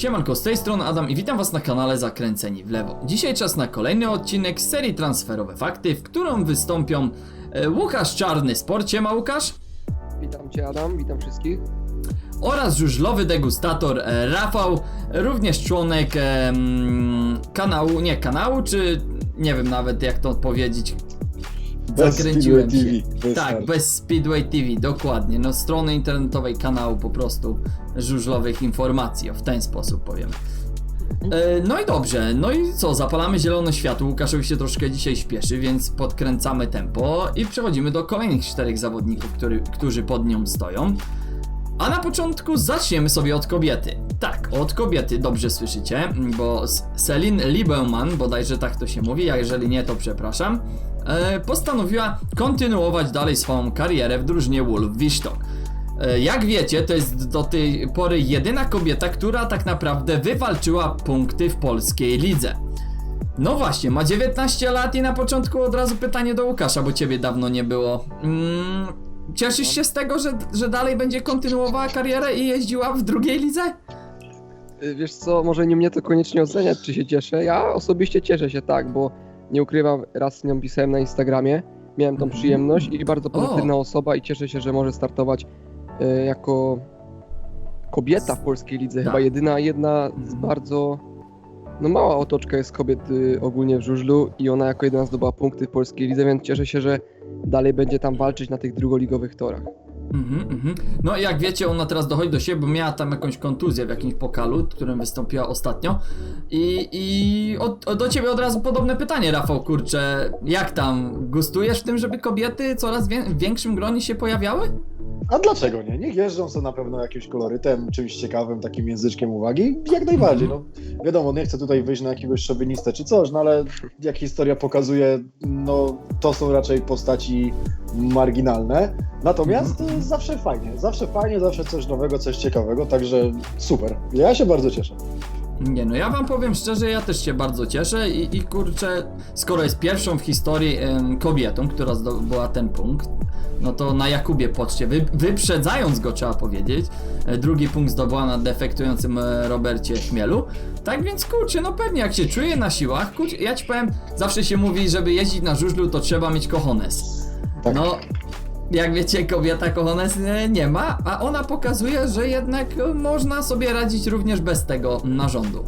Siemanko, z tej strony Adam i witam was na kanale Zakręceni w lewo. Dzisiaj czas na kolejny odcinek serii Transferowe Fakty, w którą wystąpią e, Łukasz Czarny Sporcie, ma Łukasz? Witam Cię Adam, witam wszystkich. oraz żużlowy degustator e, Rafał, również członek em, kanału, nie kanału, czy nie wiem nawet jak to powiedzieć. Bez Zakręciłem Speedway się. TV, bez tak, bez Speedway TV, dokładnie. No strony internetowej kanału po prostu żużlowych informacji, o w ten sposób powiem. E, No i dobrze, no i co, zapalamy zielone światło, Łukaszowi się troszkę dzisiaj śpieszy, więc podkręcamy tempo i przechodzimy do kolejnych czterech zawodników, który, którzy pod nią stoją. A na początku zaczniemy sobie od kobiety. Tak, od kobiety, dobrze słyszycie, bo S- Celine Lieberman, bodajże tak to się mówi, a jeżeli nie, to przepraszam, postanowiła kontynuować dalej swoją karierę w drużynie Wolf Wisztok. E, Jak wiecie, to jest do tej pory jedyna kobieta, która tak naprawdę wywalczyła punkty w polskiej lidze. No właśnie, ma 19 lat i na początku od razu pytanie do Łukasza, bo ciebie dawno nie było. Mm, cieszysz się z tego, że, że dalej będzie kontynuowała karierę i jeździła w drugiej lidze? Wiesz co, może nie mnie to koniecznie oceniać, czy się cieszę. Ja osobiście cieszę się tak, bo nie ukrywam, raz z nią pisałem na Instagramie, miałem tą Mhm. przyjemność i bardzo pozytywna osoba i cieszę się, że może startować y, jako kobieta w polskiej lidze. Tak. Chyba jedyna, jedna z Mhm. bardzo, no mała otoczka jest kobiet y, ogólnie w żużlu i ona jako jedyna zdobyła punkty w polskiej lidze, więc cieszę się, że dalej będzie tam walczyć na tych drugoligowych torach. Mhm, mhm. No i jak wiecie, ona teraz dochodzi do siebie, bo miała tam jakąś kontuzję w jakimś pokalu, w którym wystąpiła ostatnio. I, i od, do ciebie od razu podobne pytanie, Rafał, kurczę, jak tam? Gustujesz w tym, żeby kobiety coraz wię- w większym gronie się pojawiały? A dlaczego nie? Niech jeżdżą są na pewno jakimś kolorytem, czymś ciekawym, takim języczkiem uwagi. Jak najbardziej. No, wiadomo, nie chcę tutaj wyjść na jakiegoś szowinistę czy coś, no ale jak historia pokazuje, no to są raczej postaci marginalne. Natomiast Mhm. zawsze fajnie, zawsze fajnie, zawsze coś nowego, coś ciekawego, także super. Ja się bardzo cieszę. Nie no, ja wam powiem szczerze, ja też się bardzo cieszę i, i kurczę, skoro jest pierwszą w historii em, kobietą, która zdobyła ten punkt, no to na Jakubie Poczcie, wy, wyprzedzając go trzeba powiedzieć, e, drugi punkt zdobyła na defektującym e, Robercie Chmielu, tak więc kurczę, no pewnie jak się czuje na siłach, kurczę, ja ci powiem, zawsze się mówi, żeby jeździć na żużlu to trzeba mieć kochones. Tak. No, jak wiecie, kobieta kochones e, nie ma, a ona pokazuje, że jednak można sobie radzić również bez tego narządu.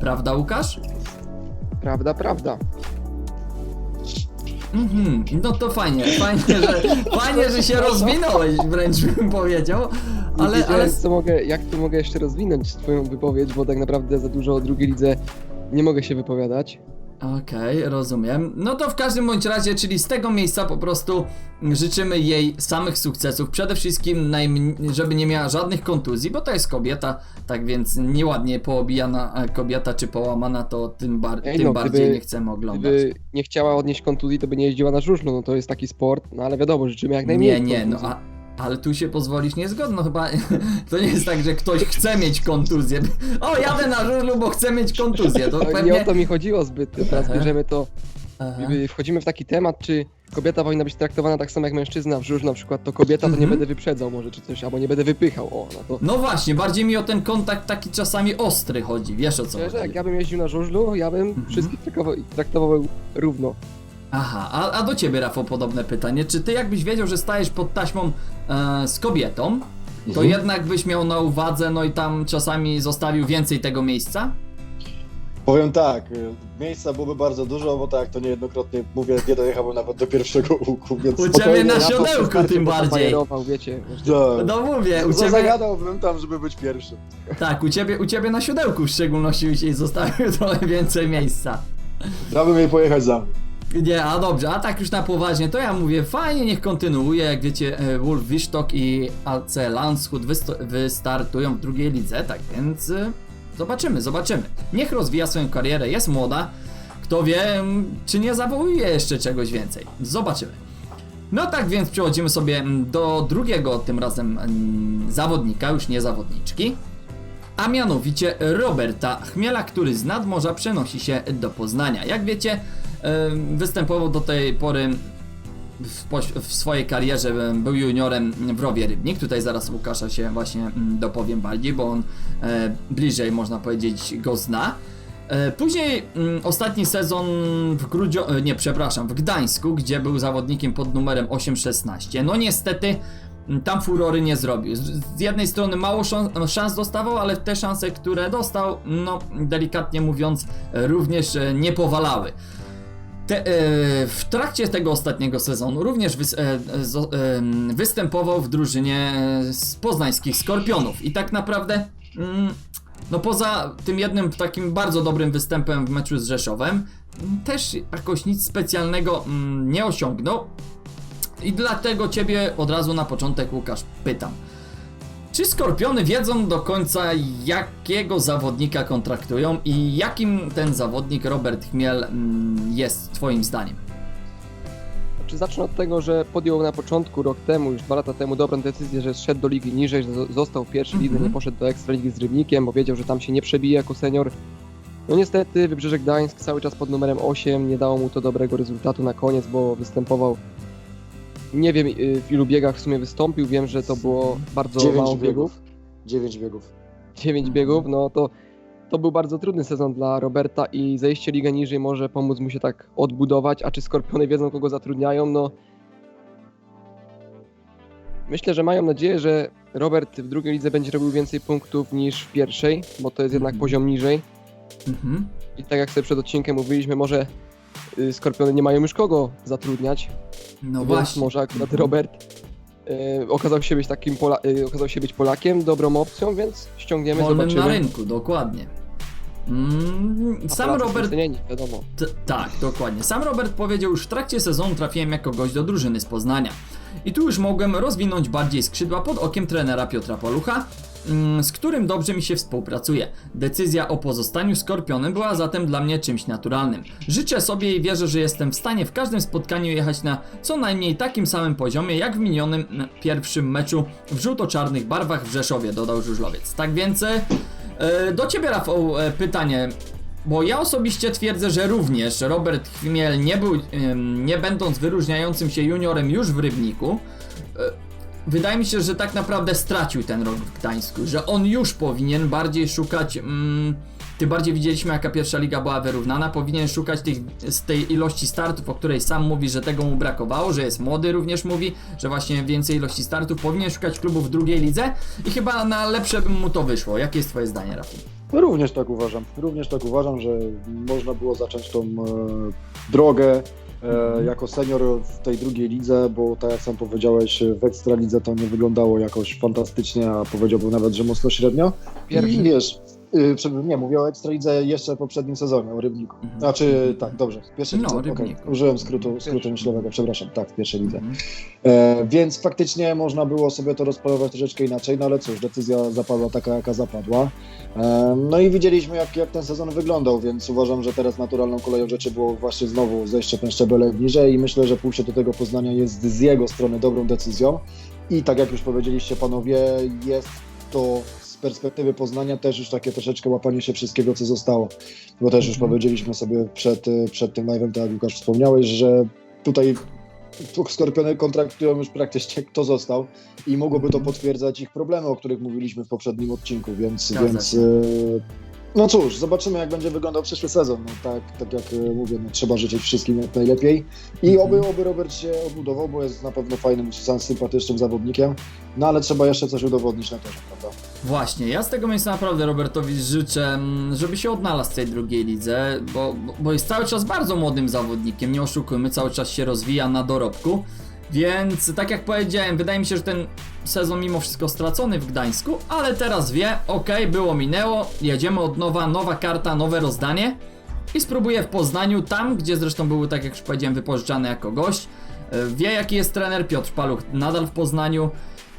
Prawda, Łukasz? Prawda, prawda. Mhm, no to fajnie, fajnie, że, fajnie, że się rozwinąłeś, wręcz bym powiedział, ale, ale co mogę, jak tu mogę jeszcze rozwinąć twoją wypowiedź, bo tak naprawdę za dużo o drugiej lidze nie mogę się wypowiadać. Okej, rozumiem. No to w każdym bądź razie, czyli z tego miejsca po prostu życzymy jej samych sukcesów. Przede wszystkim, żeby nie miała żadnych kontuzji, bo to jest kobieta, tak więc nieładnie poobijana kobieta czy połamana, to tym, bar- Ej, tym no, bardziej gdyby- nie chcemy oglądać. Gdyby nie chciała odnieść kontuzji, to by nie jeździła na żużlu, no to jest taki sport, no ale wiadomo, życzymy jak najmniej Nie, nie, no kontuzji. a, ale tu się pozwolić nie zgodno chyba. To nie jest tak, że ktoś chce mieć kontuzję. O, jadę na żużlu, bo chcę mieć kontuzję. To pewnie... Nie o to mi chodziło zbyt, teraz Aha. bierzemy to, Aha. wchodzimy w taki temat, czy kobieta powinna być traktowana tak samo jak mężczyzna w żużlu, na przykład to kobieta, to nie Mhm. będę wyprzedzał może, czy coś, albo nie będę wypychał, o, no to... No właśnie, bardziej mi o ten kontakt taki czasami ostry chodzi, wiesz o co jak chodzi. ja bym jeździł na żużlu, ja bym Mhm. wszystkich traktował, traktował równo. Aha, a, a do ciebie Rafał podobne pytanie. Czy ty jakbyś wiedział, że stajesz pod taśmą e, z kobietą, to Mhm. jednak byś miał na uwadze, no i tam czasami zostawił więcej tego miejsca? Powiem tak, y, miejsca byłoby bardzo dużo, bo tak to niejednokrotnie mówię, nie dojechałbym nawet do pierwszego łuku, więc U ciebie spokojnie. na Ja siodełku tym bardziej. wiecie. Tak. No mówię, u ciebie... zagadałbym tam, żeby być pierwszy. Tak, u ciebie, u ciebie na siodełku w szczególności byś jej zostawił trochę więcej miejsca. Dałbym jej pojechać za mną. Nie, a dobrze, a tak już na poważnie, to ja mówię, fajnie, niech kontynuuje, jak wiecie, e, Wolf Wisztok i AC Landshut wystartują w drugiej lidze, tak więc e, zobaczymy, zobaczymy. Niech rozwija swoją karierę, jest młoda, kto wie, czy nie zawołuje jeszcze czegoś więcej. Zobaczymy. No tak więc przechodzimy sobie do drugiego tym razem zawodnika, już nie zawodniczki. A mianowicie Roberta Chmiela, który z nadmorza przenosi się do Poznania. Jak wiecie, występował do tej pory w, w swojej karierze był juniorem w Rowie Rybnik. Tutaj zaraz Łukasza się właśnie mm, dopowiem bardziej, bo on e, bliżej, można powiedzieć, go zna. E, Później mm, ostatni sezon w e, nie, przepraszam, w Gdańsku, gdzie był zawodnikiem pod numerem 8-16. No niestety mm, tam furory nie zrobił. Z, jednej strony mało szans, szans dostawał, ale te szanse, które dostał, no delikatnie mówiąc, również nie powalały. Te, e, w trakcie tego ostatniego sezonu również e, zo, e, występował w drużynie e, z poznańskich Skorpionów. I tak naprawdę mm, no poza tym jednym takim bardzo dobrym występem w meczu z Rzeszowem mm, też jakoś nic specjalnego mm, nie osiągnął. I dlatego ciebie od razu na początek Łukasz pytam czy Skorpiony wiedzą do końca jakiego zawodnika kontraktują i jakim ten zawodnik Robert Chmiel mm, jest twoim zdaniem? Czy zacznę od tego, że podjął na początku, rok temu, już dwa lata temu, dobrą decyzję, że zszedł do ligi niżej, że zo- został w pierwszej lidze, Mhm. nie poszedł do Ekstraligi z Rybnikiem, bo wiedział, że tam się nie przebije jako senior. No niestety Wybrzeże Gdańsk cały czas pod numerem 8, nie dało mu to dobrego rezultatu na koniec, bo występował, nie wiem y, w ilu biegach w sumie wystąpił, wiem, że to było bardzo mało Dziewięć biegów. biegów. Dziewięć biegów. 9 Mhm. biegów, no to to był bardzo trudny sezon dla Roberta i zejście ligę niżej może pomóc mu się tak odbudować, a czy Skorpiony wiedzą kogo zatrudniają, no myślę, że mają nadzieję, że Robert w drugiej lidze będzie robił więcej punktów niż w pierwszej, bo to jest jednak Mhm. poziom niżej Mhm. i tak jak sobie przed odcinkiem mówiliśmy, może y, Skorpiony nie mają już kogo zatrudniać, No więc właśnie. może akurat. Robert y, okazał się być takim Pola- y, okazał się być Polakiem, dobrą opcją, więc ściągniemy, Wolnym zobaczymy. na rynku, dokładnie. Mm, A sam Polacy są Robert cenieni, wiadomo. T- tak, dokładnie. Sam Robert powiedział już w trakcie sezonu trafiłem jako gość do drużyny z Poznania. I tu już mogłem rozwinąć bardziej skrzydła pod okiem trenera Piotra Polucha, z którym dobrze mi się współpracuje. Decyzja o pozostaniu Skorpionem była zatem dla mnie czymś naturalnym. Życzę sobie i wierzę, że jestem w stanie w każdym spotkaniu jechać na co najmniej takim samym poziomie jak w minionym mm, pierwszym meczu w żółto-czarnych barwach w Rzeszowie, dodał Żużlowiec. Tak więc e, e, do Ciebie Rafał e, pytanie, bo ja osobiście twierdzę, że również Robert Chmiel nie był, nie będąc wyróżniającym się juniorem już w Rybniku, y, wydaje mi się, że tak naprawdę stracił ten rok w Gdańsku, że on już powinien bardziej szukać, mm, tym bardziej widzieliśmy jaka pierwsza liga była wyrównana, powinien szukać tych, z tej ilości startów, o której sam mówi, że tego mu brakowało, że jest młody również mówi, że właśnie więcej ilości startów, powinien szukać klubów w drugiej lidze i chyba na lepsze by mu to wyszło. Jakie jest twoje zdanie, Rafał? No, Również tak uważam. Również tak uważam, że można było zacząć tą e, drogę. Jako senior w tej drugiej lidze, bo tak jak sam powiedziałeś, w Ekstralidze to nie wyglądało jakoś fantastycznie, a powiedziałbym nawet, że mocno średnio. Pierwszy. I wiesz, nie, mówię o Ekstralidze jeszcze w poprzednim sezonie, o Rybniku. Mhm. Znaczy, tak, dobrze, w pierwszej No, lidze. Rybniku. Użyłem skrótu, skrótu myślowego, przepraszam, tak, w pierwszej lidze. Mhm. E, więc faktycznie można było sobie to rozpalować troszeczkę inaczej, no ale cóż, decyzja zapadła taka, jaka zapadła. E, no i widzieliśmy, jak, jak ten sezon wyglądał, więc uważam, że teraz naturalną koleją rzeczy było właśnie znowu zejście ten szczebelek niżej i myślę, że pójście do tego Poznania jest z jego strony dobrą decyzją. I tak jak już powiedzieliście panowie, jest to perspektywy Poznania też już takie troszeczkę łapanie się wszystkiego, co zostało. Bo też już Mhm. powiedzieliśmy sobie przed, y, przed tym live'em, tak jak Łukasz wspomniałeś, że tutaj tu Skorpiony kontraktują już praktycznie kto został i mogłoby to potwierdzać ich problemy, o których mówiliśmy w poprzednim odcinku, więc, Zgadza więc się. No cóż, zobaczymy jak będzie wyglądał przyszły sezon. No, tak, tak jak y, mówię, no, trzeba życzyć wszystkim jak najlepiej i Mhm. oby, oby Robert się odbudował, bo jest na pewno fajnym, sympatycznym zawodnikiem, no ale trzeba jeszcze coś udowodnić na torze, prawda? Właśnie, ja z tego miejsca naprawdę Robertowi życzę, mm, żeby się odnalazł w tej drugiej lidze, bo- bo jest cały czas bardzo młodym zawodnikiem, nie oszukujmy, cały czas się rozwija na dorobku. Więc tak jak powiedziałem, wydaje mi się, że ten sezon mimo wszystko stracony w Gdańsku, ale teraz wie, ok, było minęło, jedziemy od nowa, nowa karta, nowe rozdanie i spróbuję w Poznaniu, tam gdzie zresztą był, tak jak już powiedziałem, wypożyczany jako gość. E, Wie jaki jest trener Piotr Paluch, nadal w Poznaniu.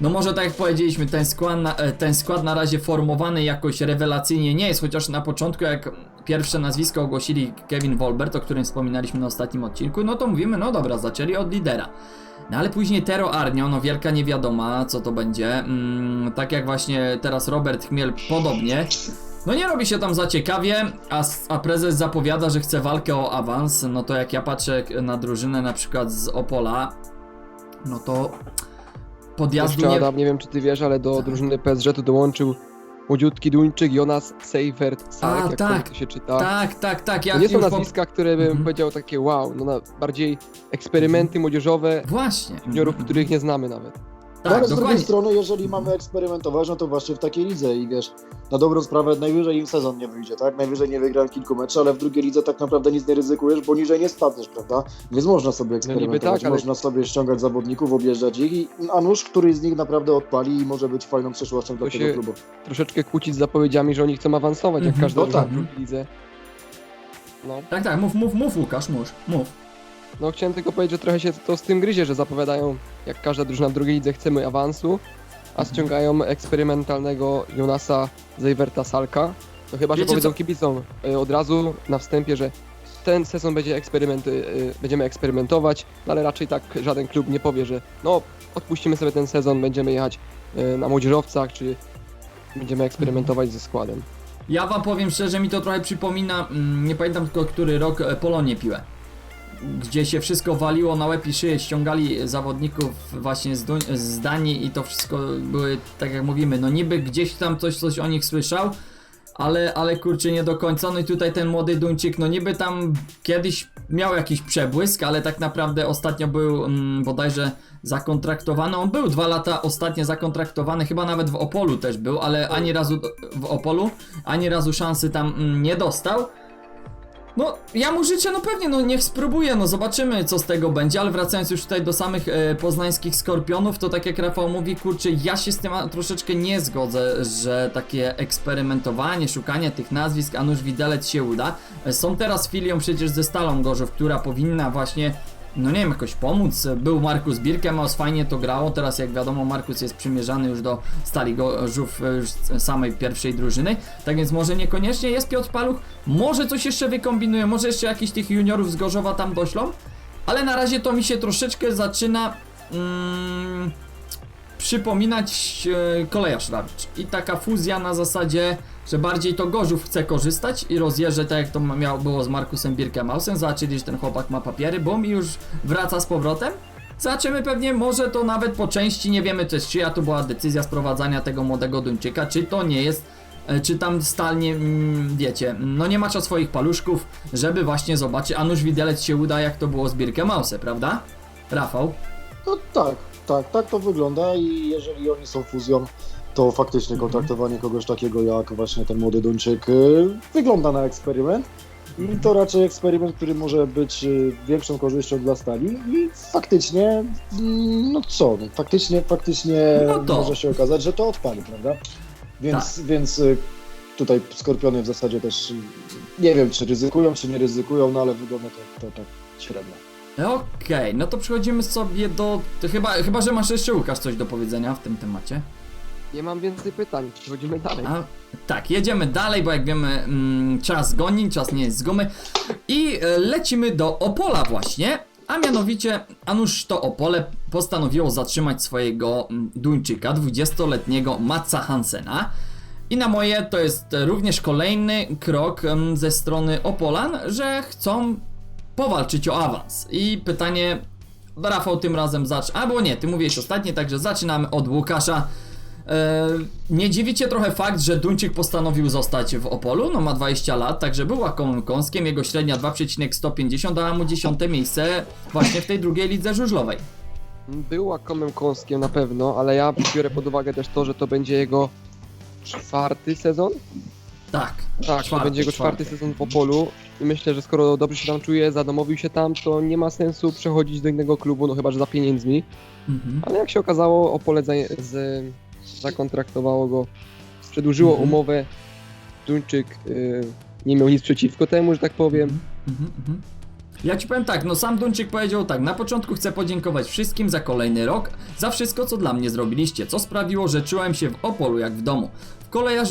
No może tak jak powiedzieliśmy, ten skład, na, e, ten skład na razie formowany jakoś rewelacyjnie nie jest, chociaż na początku jak pierwsze nazwisko ogłosili Kevin Wolbert, o którym wspominaliśmy na ostatnim odcinku, no to mówimy, no dobra, zaczęli od lidera. No ale później Tero Arnio, no wielka niewiadoma co to będzie, mm, tak jak właśnie teraz Robert Chmiel podobnie. No nie robi się tam za ciekawie, a, a prezes zapowiada, że chce walkę o awans, no to jak ja patrzę na drużynę na przykład z Opola, no to podjazdu Jeszcze nie... Adam, nie wiem czy ty wiesz, ale do drużyny PSG tu dołączył młodziutki Duńczyk Jonas Seifert Salk, A, jak tak. to się czyta. Tak, tak, tak, ja to nie są już po- nazwiska, które bym Mhm. powiedział takie wow, no na bardziej eksperymenty młodzieżowe Właśnie. juniorów, których nie znamy nawet. No, ale Tak, z drugiej strony, jeżeli mamy eksperymentować, no to właśnie w takiej lidze i wiesz, na dobrą sprawę najwyżej im sezon nie wyjdzie, tak? Najwyżej nie wygrają kilku meczów, ale w drugiej lidze tak naprawdę nic nie ryzykujesz, bo niżej nie spadniesz, prawda? Więc można sobie eksperymentować, tak, ale- można sobie ściągać zawodników, objeżdżać ich, i, a nuż któryś z nich naprawdę odpali i może być fajną przyszłością dla To tego się- klubu. Troszeczkę kłócić z zapowiedziami, że oni chcą awansować, jak Mhm. każda No tak. w drugiej lidze. No, Tak, tak, mów, mów, mów Łukasz, mów, mów. No chciałem tylko powiedzieć, że trochę się to z tym gryzie, że zapowiadają, jak każda drużyna w drugiej lidze chcemy awansu, a Mhm. ściągają eksperymentalnego Jonasa Seiferta Salka. To chyba, że Wiecie powiedzą co? kibicom y, od razu na wstępie, że ten sezon będzie eksperyment, y, y, będziemy eksperymentować, no ale raczej tak żaden klub nie powie, że no odpuścimy sobie ten sezon, będziemy jechać y, na młodzieżowcach, czy będziemy eksperymentować ze składem. Ja wam powiem szczerze, mi to trochę przypomina, mm, nie pamiętam tylko który rok, e, Polonię piłę. Gdzie się wszystko waliło na łeb i szyję, ściągali zawodników właśnie z, Duń- z Danii i to wszystko były, tak jak mówimy, no niby gdzieś tam coś, coś o nich słyszał, ale, ale kurczę nie do końca. No i tutaj ten młody Duńczyk, no niby tam kiedyś miał jakiś przebłysk, ale tak naprawdę ostatnio był mm, bodajże zakontraktowany. On był dwa lata ostatnio zakontraktowany, chyba nawet w Opolu też był, ale ani razu w Opolu, ani razu szansy tam mm, nie dostał. No, ja mu życzę, no pewnie, no niech spróbuje, no zobaczymy co z tego będzie, ale wracając już tutaj do samych e, poznańskich Skorpionów, to tak jak Rafał mówi, kurczę, ja się z tym troszeczkę nie zgodzę, że takie eksperymentowanie, szukanie tych nazwisk, a nuż widelec się uda. E, Są teraz filią przecież ze Stalą Gorzów, która powinna właśnie no nie wiem, jakoś pomóc. Był Markus Birkemaus, fajnie to grało. Teraz, jak wiadomo, Markus jest przymierzany już do Stali Gorzów e, samej pierwszej drużyny. Tak więc może niekoniecznie jest Piotr Paluch. Może coś jeszcze wykombinuje, może jeszcze jakiś tych juniorów z Gorzowa tam doślą. Ale na razie to mi się troszeczkę zaczyna mm, przypominać e, koleja Szrawicz. I taka fuzja na zasadzie, że bardziej to Gorzów chce korzystać i rozjeżdżę tak jak to miało, było z Markusem Birkemausem. Zobaczyli, że ten chłopak ma papiery, bum i już wraca z powrotem. Zobaczymy pewnie, może to nawet po części, nie wiemy też czyja to była decyzja sprowadzania tego młodego Duńczyka, czy to nie jest, e, czy tam stalnie, mm, wiecie, no nie macza swoich paluszków, żeby właśnie zobaczyć, a nuż widelec się uda jak to było z Birkemausem, prawda? Rafał? No tak, tak, tak to wygląda i jeżeli oni są fuzją, to faktycznie Mhm. kontraktowanie kogoś takiego jak właśnie ten młody Duńczyk y, wygląda na eksperyment. I to raczej eksperyment, który może być y, większą korzyścią dla stali i faktycznie, mm, no co, no, faktycznie, faktycznie No to. może się okazać, że to odpali, prawda? Więc, więc y, tutaj Skorpiony w zasadzie też nie wiem, czy ryzykują, czy nie ryzykują, no ale wygląda to, to tak średnio. Okej, no to przechodzimy sobie do. To chyba, chyba, że masz jeszcze Łukasz coś do powiedzenia w tym temacie. Nie mam więcej pytań, przechodzimy dalej. A, tak, jedziemy dalej, bo jak wiemy, mm, czas goni, czas nie jest z gumy. I e, lecimy do Opola właśnie. A mianowicie, a nuż to Opole postanowiło zatrzymać swojego mm, Duńczyka, 20-letniego Matsa Hansena. I na moje to jest e, również kolejny krok em, ze strony Opolan, że chcą powalczyć o awans. I pytanie, Rafał tym razem zacz, albo nie, ty mówiłeś ostatnie, także zaczynamy od Łukasza. E, nie dziwicie trochę fakt, że Duńczyk postanowił zostać w Opolu, no ma 20 lat, także był łakomym kąskiem, jego średnia 2,150 dała mu 10 miejsce właśnie w tej drugiej lidze żużlowej. Był łakomym kąskiem na pewno, ale ja biorę pod uwagę też to, że to będzie jego czwarty sezon. Tak, Tak, Czwarty, to będzie jego czwarty, czwarty. sezon w Opolu i myślę, że skoro dobrze się tam czuje, zadomowił się tam, to nie ma sensu przechodzić do innego klubu, no chyba, że za pieniędzmi. mhm. Ale jak się okazało, Opole za, z, zakontraktowało go, przedłużyło Mhm. umowę. Duńczyk y, nie miał nic przeciwko temu, że tak powiem. Mhm, mhm. Ja ci powiem tak, no sam Duńczyk powiedział tak, na początku chcę podziękować wszystkim za kolejny rok, za wszystko co dla mnie zrobiliście, co sprawiło, że czułem się w Opolu jak w domu.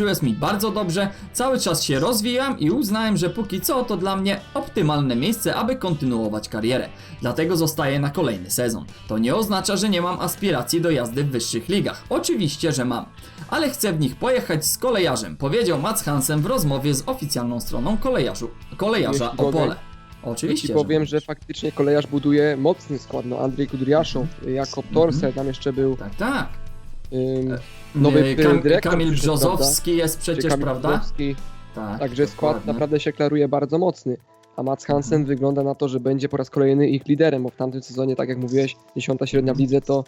Jest mi bardzo dobrze, cały czas się rozwijam i uznałem, że póki co to dla mnie optymalne miejsce, aby kontynuować karierę. Dlatego zostaję na kolejny sezon. To nie oznacza, że nie mam aspiracji do jazdy w wyższych ligach. Oczywiście, że mam. Ale chcę w nich pojechać z kolejarzem, powiedział Mats Hansen w rozmowie z oficjalną stroną kolejarzu, kolejarza Jeśli mogę- Opole. Ja Oczywiście, ci powiem, że... że faktycznie kolejarz buduje mocny skład. No, Andrzej Kudriaszow, Jakob Mhm. Torse, tam jeszcze był Tak, tak. Ym, Nowy E, Kam- dyrektor Kamil przyszedł, Brzozowski jest czy przecież, Kamil prawda? Brzozowski. Tak. Także skład dokładnie. naprawdę się klaruje bardzo mocny. A Mats Hansen Mhm. wygląda na to, że będzie po raz kolejny ich liderem, bo w tamtym sezonie, tak jak mówiłeś, dziesiąta średnia w lidze to,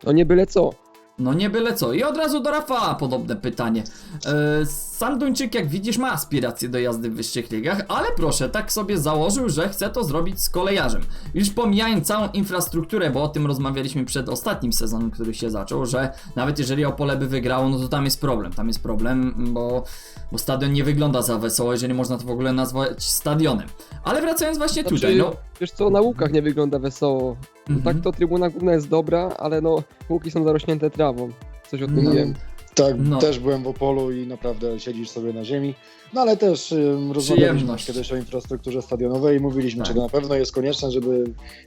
to nie byle co. No nie byle co. I od razu do Rafała podobne pytanie. E, sam Duńczyk, jak widzisz, ma aspiracje do jazdy w wyższych ligach, ale proszę, tak sobie założył, że chce to zrobić z kolejarzem. Już pomijając całą infrastrukturę, bo o tym rozmawialiśmy przed ostatnim sezonem, który się zaczął, że nawet jeżeli Opole by wygrało, no to tam jest problem. Tam jest problem, bo, bo stadion nie wygląda za wesoło, jeżeli można to w ogóle nazwać stadionem. Ale wracając właśnie Znaczy, tutaj, no... Wiesz co, na łukach nie wygląda wesoło. No, Mhm. Tak to trybuna główna jest dobra, ale no łuki są zarośnięte trawą. Coś o tym No. wiem. Tak, No. też byłem w Opolu i naprawdę siedzisz sobie na ziemi. No ale też ym, rozmawialiśmy kiedyś o infrastrukturze stadionowej i mówiliśmy, Tak. czy to na pewno jest konieczne, żeby,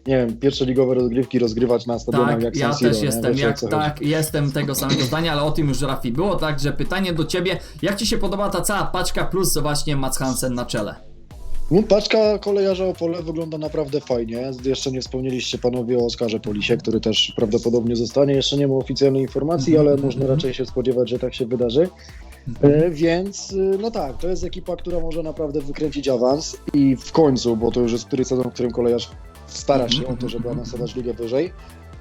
nie wiem, pierwsze ligowe rozgrywki rozgrywać na stadionach Tak, jak ja San Siro. też nie? jestem, o jak, co chodzi. tak, jestem tego samego zdania, ale o tym już Rafi było, także pytanie do ciebie, jak ci się podoba ta cała paczka plus właśnie Mats Hansen na czele? No, paczka kolejarza Opole wygląda naprawdę fajnie. Jeszcze nie wspomnieliście panowie o Oskarze Polisie, który też prawdopodobnie zostanie. Jeszcze nie ma oficjalnej informacji, Mhm, ale można mhm. raczej się spodziewać, że tak się wydarzy. E, Więc y, no tak, to jest ekipa, która może naprawdę wykręcić awans i w końcu, bo to już jest któryś sezon, w którym kolejarz stara się o to, żeby awansować ligę wyżej.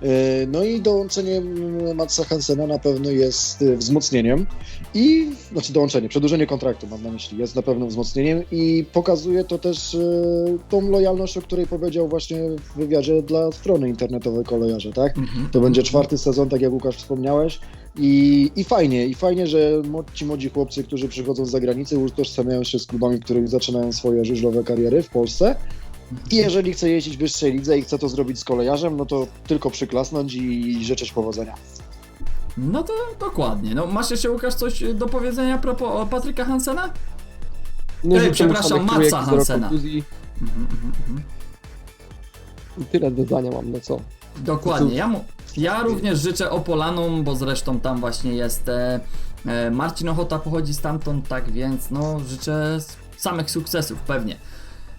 E, No i dołączenie mm, Matsa Hansena na pewno jest y, wzmocnieniem i, znaczy dołączenie, przedłużenie kontraktu mam na myśli, jest na pewno wzmocnieniem i pokazuje to też y, tą lojalność, o której powiedział właśnie w wywiadzie dla strony internetowej kolejarza, tak? Mhm. To będzie czwarty sezon, tak jak Łukasz wspomniałeś. I, I fajnie, i fajnie, że ci młodzi chłopcy, którzy przychodzą z zagranicy, utożsamiają się z klubami, które zaczynają swoje żużlowe kariery w Polsce. I jeżeli chce jeździć w wyższej lidze i chce to zrobić z kolejarzem, no to tylko przyklasnąć i życzyć powodzenia. No to dokładnie. No, masz jeszcze Łukasz coś do powiedzenia a propos Patryka Hansena? No, Ej, przepraszam, Matsa Hansena. Mhm, mhm, mhm. I tyle dodania mam, no co. Dokładnie. Ja, mu, ja również życzę Opolanom, bo zresztą tam właśnie jest e, e, Marcin Ochota pochodzi stamtąd, tak więc no życzę samych sukcesów pewnie.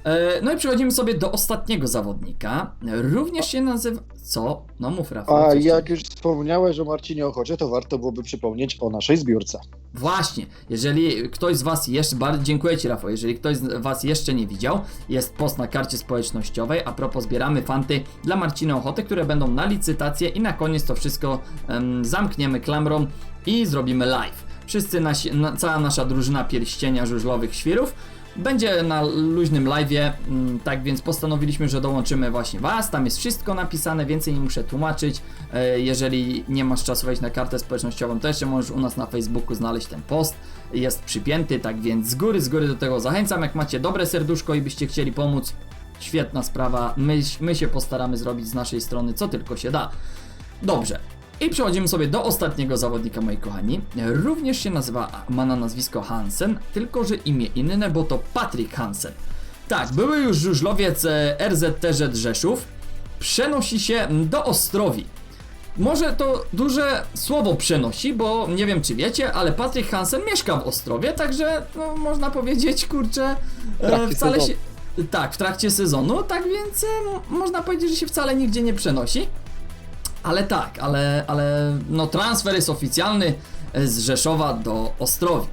E, no i przechodzimy sobie do ostatniego zawodnika. Również się nazywa... Co? No mów Rafał. A coś jak już wspomniałeś o Marcinie Ochocie, to warto byłoby przypomnieć o naszej zbiórce. Właśnie, jeżeli ktoś z Was jeszcze, bardzo dziękuję Ci Rafał, jeżeli ktoś z Was jeszcze nie widział, jest post na karcie społecznościowej, a propos zbieramy fanty dla Marcina Ochoty, które będą na licytację i na koniec to wszystko em, zamkniemy klamrą i zrobimy live. Wszyscy nasi, na, cała nasza drużyna pierścienia żużlowych świrów będzie na luźnym live'ie, mm, tak więc postanowiliśmy, że dołączymy właśnie Was, tam jest wszystko napisane, więcej nie muszę tłumaczyć. E, Jeżeli nie masz czasu wejść na kartę społecznościową, to jeszcze możesz u nas na Facebooku znaleźć ten post, jest przypięty, tak więc z góry, z góry do tego zachęcam, jak macie dobre serduszko i byście chcieli pomóc, świetna sprawa, my, my się postaramy zrobić z naszej strony co tylko się da. Dobrze. I przechodzimy sobie do ostatniego zawodnika, moi kochani. Również się nazywa, ma na nazwisko Hansen, tylko że imię inne, bo to Patrick Hansen. Tak, były już żużlowiec e, RZTZ Rzeszów, przenosi się do Ostrowi. Może to duże słowo przenosi, bo nie wiem czy wiecie, ale Patryk Hansen mieszka w Ostrowie, także no, można powiedzieć, kurczę, e, wcale sezonu. się. Tak, w trakcie sezonu, tak więc e, można powiedzieć, że się wcale nigdzie nie przenosi. Ale tak, ale, ale no transfer jest oficjalny e, z Rzeszowa do Ostrowi.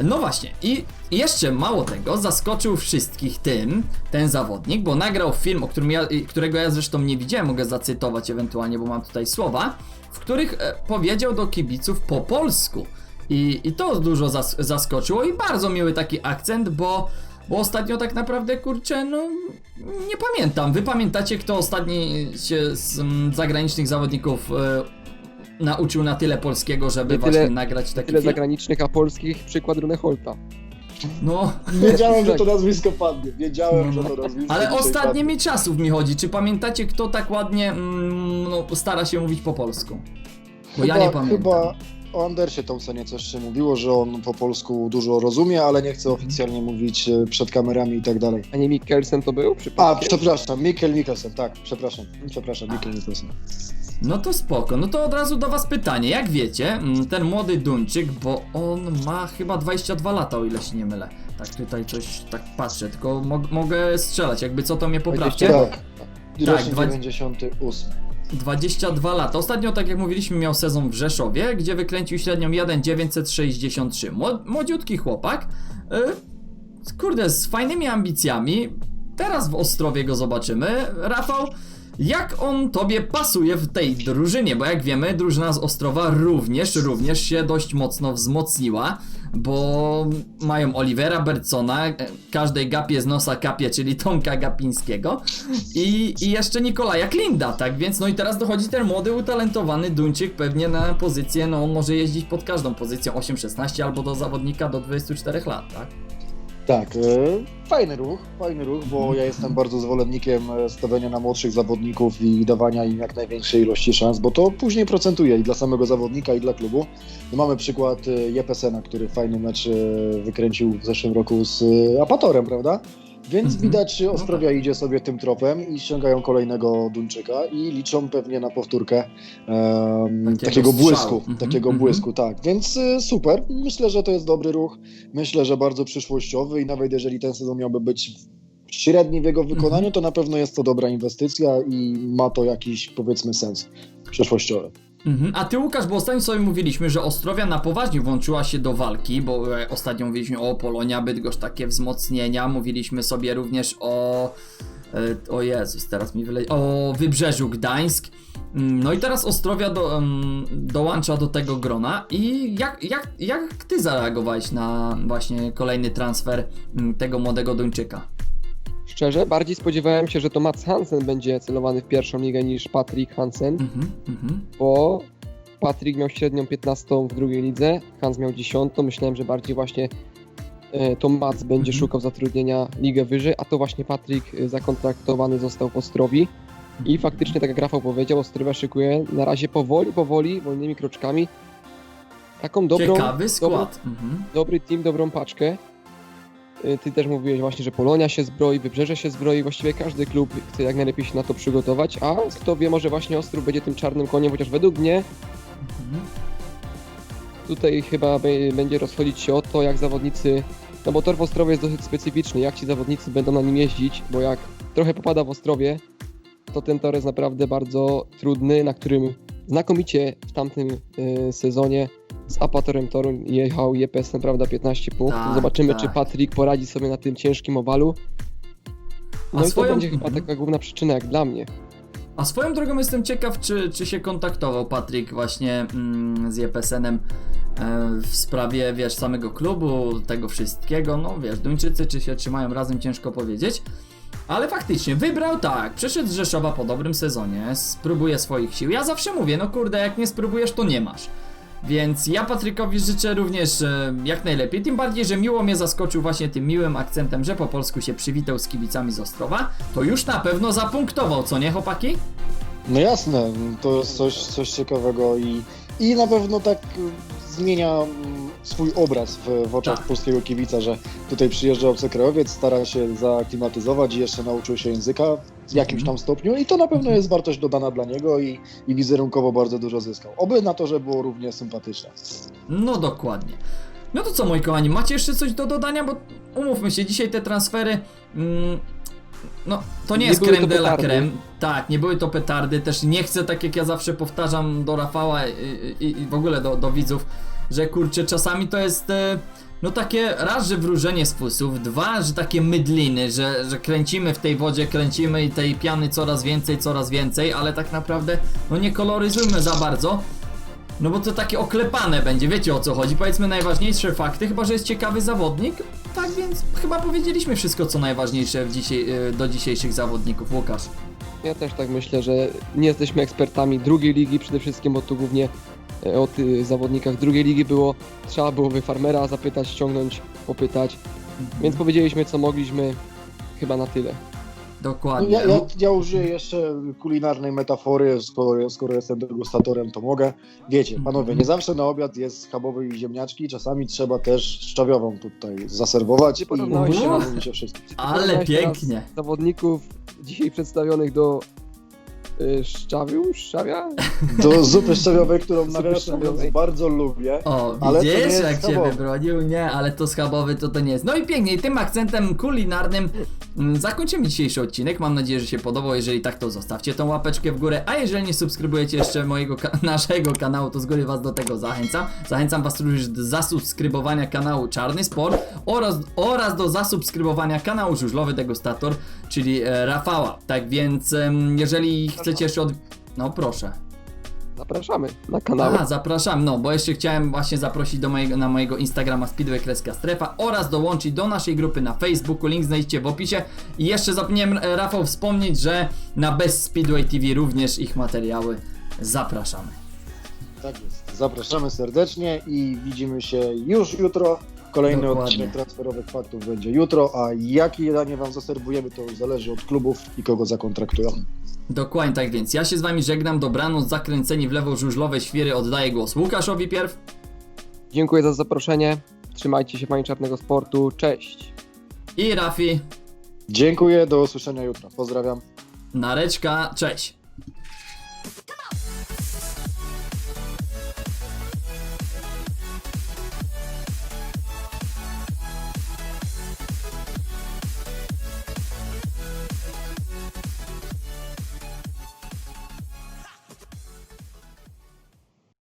No właśnie, i jeszcze mało tego, zaskoczył wszystkich tym, ten zawodnik, bo nagrał film, o którym ja, którego ja zresztą nie widziałem, mogę zacytować ewentualnie, bo mam tutaj słowa, w których e, powiedział do kibiców po polsku. I, i to dużo zas zaskoczyło i bardzo miły taki akcent, bo, bo ostatnio tak naprawdę, kurczę, no nie pamiętam. Wy pamiętacie, kto ostatni się z mm, zagranicznych zawodników e, nauczył na tyle polskiego, żeby Nie tyle- właśnie nagrać taki Tyle film? zagranicznych, a polskich przykład Runeholta. No, Wiedziałem, że Tak. to nazwisko padnie. Wiedziałem, No, że no. to nazwisko ale dzisiaj ostatnie padnie. mi czasów mi chodzi. Czy pamiętacie, kto tak ładnie mm, no, stara się mówić po polsku? Bo ja nie pamiętam. Chyba, o Andersie Thompsonie coś się mówiło, że on po polsku dużo rozumie, ale nie chce oficjalnie mówić e, przed kamerami i tak dalej. A nie Mikkelsen to był? A, przepraszam, Mikkel Mikkelsen, tak, przepraszam, przepraszam, Mikkel Mikkelsen. No to spoko, no to od razu do was pytanie, jak wiecie, mm, ten młody Duńczyk, bo on ma chyba 22 lata, o ile się nie mylę. Tak tutaj coś, tak patrzę, tylko mo- mogę strzelać, jakby co to mnie poprawcie. 20? Tak, Tak, rocznik dwa- 98. 22 lata. Ostatnio, tak jak mówiliśmy, miał sezon w Rzeszowie, gdzie wykręcił średnią 1,963. Mło- Młodziutki chłopak. Y, kurde, z fajnymi ambicjami. Teraz w Ostrowie go zobaczymy. Rafał, jak on tobie pasuje w tej drużynie? Bo jak wiemy, drużyna z Ostrowa również, również się dość mocno wzmocniła, bo mają Olivera Bertsona, e, każdej gapie z nosa kapie, czyli Tomka Gapińskiego i, i jeszcze Nikolaja Klinda, tak więc no i teraz dochodzi ten młody, utalentowany Duńczyk pewnie na pozycję, no on może jeździć pod każdą pozycją 8-16 albo do zawodnika do 24 lat, tak? Tak, e, fajny ruch, fajny ruch, bo ja jestem bardzo zwolennikiem e, stawiania na młodszych zawodników i dawania im jak największej ilości szans, bo to później procentuje i dla samego zawodnika, i dla klubu. No mamy przykład e, Jepesena, który fajny mecz wykręcił w zeszłym roku z Apatorem, prawda? Więc Mhm. widać, że No Ostrowia idzie sobie tym tropem i ściągają kolejnego Duńczyka i liczą pewnie na powtórkę em, Takiego takiego, błysku. Mhm, takiego mhm. błysku, tak. Więc y, super. Myślę, że to jest dobry ruch. Myślę, że bardzo przyszłościowy i nawet jeżeli ten sezon miałby być średni w jego wykonaniu, to na pewno jest to dobra inwestycja i ma to jakiś, powiedzmy, sens przyszłościowy. Mhm. A ty Łukasz, bo ostatnio sobie mówiliśmy, że Ostrowia na poważnie włączyła się do walki, bo e, ostatnio mówiliśmy o Polonia, Bydgoszcz, takie wzmocnienia, mówiliśmy sobie również o... e, O Jezus, teraz mi wyle... O Wybrzeżu Gdańsk. Mm, No i teraz Ostrowia do, em, dołącza do tego grona i jak, jak, jak ty zareagowałeś na właśnie kolejny transfer mm, tego młodego Duńczyka? Szczerze, bardziej spodziewałem się, że to Mats Hansen będzie celowany w pierwszą ligę niż Patrick Hansen, Mhm, mhm. bo Patrick miał średnią 15 w drugiej lidze, Hans miał 10. Myślałem, że bardziej właśnie e, to Mats będzie Mhm. szukał zatrudnienia ligę wyżej, a to właśnie Patrick e, zakontraktowany został w Ostrowi. I faktycznie, tak jak Rafał powiedział, Ostrowia szykuje na razie powoli, powoli, wolnymi kroczkami taką dobrą, Ciekawy skład. Mhm. dobry team, dobrą paczkę. Y, Ty też mówiłeś właśnie, że Polonia się zbroi, Wybrzeże się zbroi, właściwie każdy klub chce jak najlepiej się na to przygotować, a kto wie, może właśnie Ostrów będzie tym czarnym koniem, chociaż według mnie tutaj chyba będzie rozchodzić się o to, jak zawodnicy, no bo tor w Ostrowie jest dosyć specyficzny, jak ci zawodnicy będą na nim jeździć, bo jak trochę popada w Ostrowie, to ten tor jest naprawdę bardzo trudny, na którym znakomicie w tamtym y, sezonie z Apatorem Toruń jechał JPS prawda 15 punktów. Tak, Zobaczymy, tak. czy Patryk poradzi sobie na tym ciężkim owalu. No A i to swoją- będzie chyba taka główna przyczyna jak dla mnie. A swoją drogą jestem ciekaw, czy, czy się kontaktował Patryk właśnie mm, z JPSN-em e, w sprawie, wiesz, samego klubu, tego wszystkiego. No wiesz, Duńczycy czy się trzymają razem, ciężko powiedzieć. Ale faktycznie, wybrał tak, przyszedł z Rzeszowa po dobrym sezonie, spróbuje swoich sił. Ja zawsze mówię, no kurde, jak nie spróbujesz, to nie masz. Więc ja Patrykowi życzę również e, jak najlepiej, tym bardziej, że miło mnie zaskoczył właśnie tym miłym akcentem, że po polsku się przywitał z kibicami z Ostrowa. To już na pewno zapunktował, co nie chłopaki? No jasne, to jest coś, coś ciekawego i, i na pewno tak zmienia swój obraz w, w oczach Tak. polskiego kibica, że tutaj przyjeżdża obcokrajowiec, stara się zaklimatyzować i jeszcze nauczył się języka w jakimś tam stopniu i to na pewno jest wartość dodana dla niego i, i wizerunkowo bardzo dużo zyskał. Oby na to, że było równie sympatyczne. No dokładnie. No to co moi kochani, macie jeszcze coś do dodania? Bo umówmy się, dzisiaj te transfery. Mm, no, to nie, Nie jest to de la creme. Tak, nie były to petardy. Też nie chcę, tak jak ja zawsze powtarzam do Rafała i, i, i w ogóle do, do widzów, że kurczę, czasami to jest. E, no takie raz, że wróżenie z fusów, dwa, że takie mydliny, że, że kręcimy w tej wodzie, kręcimy i tej piany coraz więcej, coraz więcej, ale tak naprawdę no nie koloryzujmy za bardzo, no bo to takie oklepane będzie, wiecie o co chodzi. Powiedzmy najważniejsze fakty, chyba że jest ciekawy zawodnik. Tak więc chyba powiedzieliśmy wszystko co najważniejsze w dzisiaj, y, do dzisiejszych zawodników. Łukasz. Ja też tak myślę, że nie jesteśmy ekspertami drugiej ligi przede wszystkim, bo tu głównie e, o tych zawodnikach drugiej ligi było. Trzeba było wy farmera zapytać, ściągnąć, popytać. Więc powiedzieliśmy co mogliśmy. Chyba na tyle. No, Dokładnie. ja, ja, ja użyję jeszcze kulinarnej metafory, skoro, skoro jestem degustatorem, to mogę. Wiecie, panowie, nie zawsze na obiad jest schabowy i ziemniaczki, czasami trzeba też szczawiową tutaj zaserwować i się się raz- się wszystko. Ale pięknie. Zawodników dzisiaj przedstawionych do szczawiu, szczawia? Do zupy szczawiowej, którą Zupy nawiasem szczawiowej. bardzo lubię. O, Ale to nie widzisz jest jak cię schabowy. wybronił? Nie, ale to schabowy to to nie jest. No i pięknie, i tym akcentem kulinarnym mm, zakończymy dzisiejszy odcinek. Mam nadzieję, że się podobał. Jeżeli tak, to zostawcie tą łapeczkę w górę. A jeżeli nie subskrybujecie jeszcze mojego ka- naszego kanału, to z góry was do tego zachęcam. Zachęcam was również do zasubskrybowania kanału Czarny Sport oraz, oraz do zasubskrybowania kanału Żużlowy Degustator, czyli e, Rafała. Tak więc, em, jeżeli chcecie jeszcze od... No proszę. Zapraszamy na kanał. Aha, zapraszam, no bo jeszcze chciałem właśnie zaprosić do mojego, na mojego Instagrama Speedway Kreska Strefa oraz dołączyć do naszej grupy na Facebooku, link znajdziecie w opisie i jeszcze zapomniałem e, Rafał wspomnieć, że na Best Speedway TV również ich materiały zapraszamy. Tak jest. Zapraszamy serdecznie i widzimy się już jutro. Kolejny Dokładnie. odcinek transferowych faktów będzie jutro, a jakie danie wam zaserwujemy, to już zależy od klubów i kogo zakontraktują. Dokładnie tak więc, ja się z wami żegnam, dobranoc, zakręceni w lewo żużlowe świry, oddaję głos Łukaszowi pierw. Dziękuję za zaproszenie. Trzymajcie się Panie Czarnego Sportu. Cześć. I Rafi, Dziękuję, do usłyszenia jutro. Pozdrawiam. Nareczka, cześć.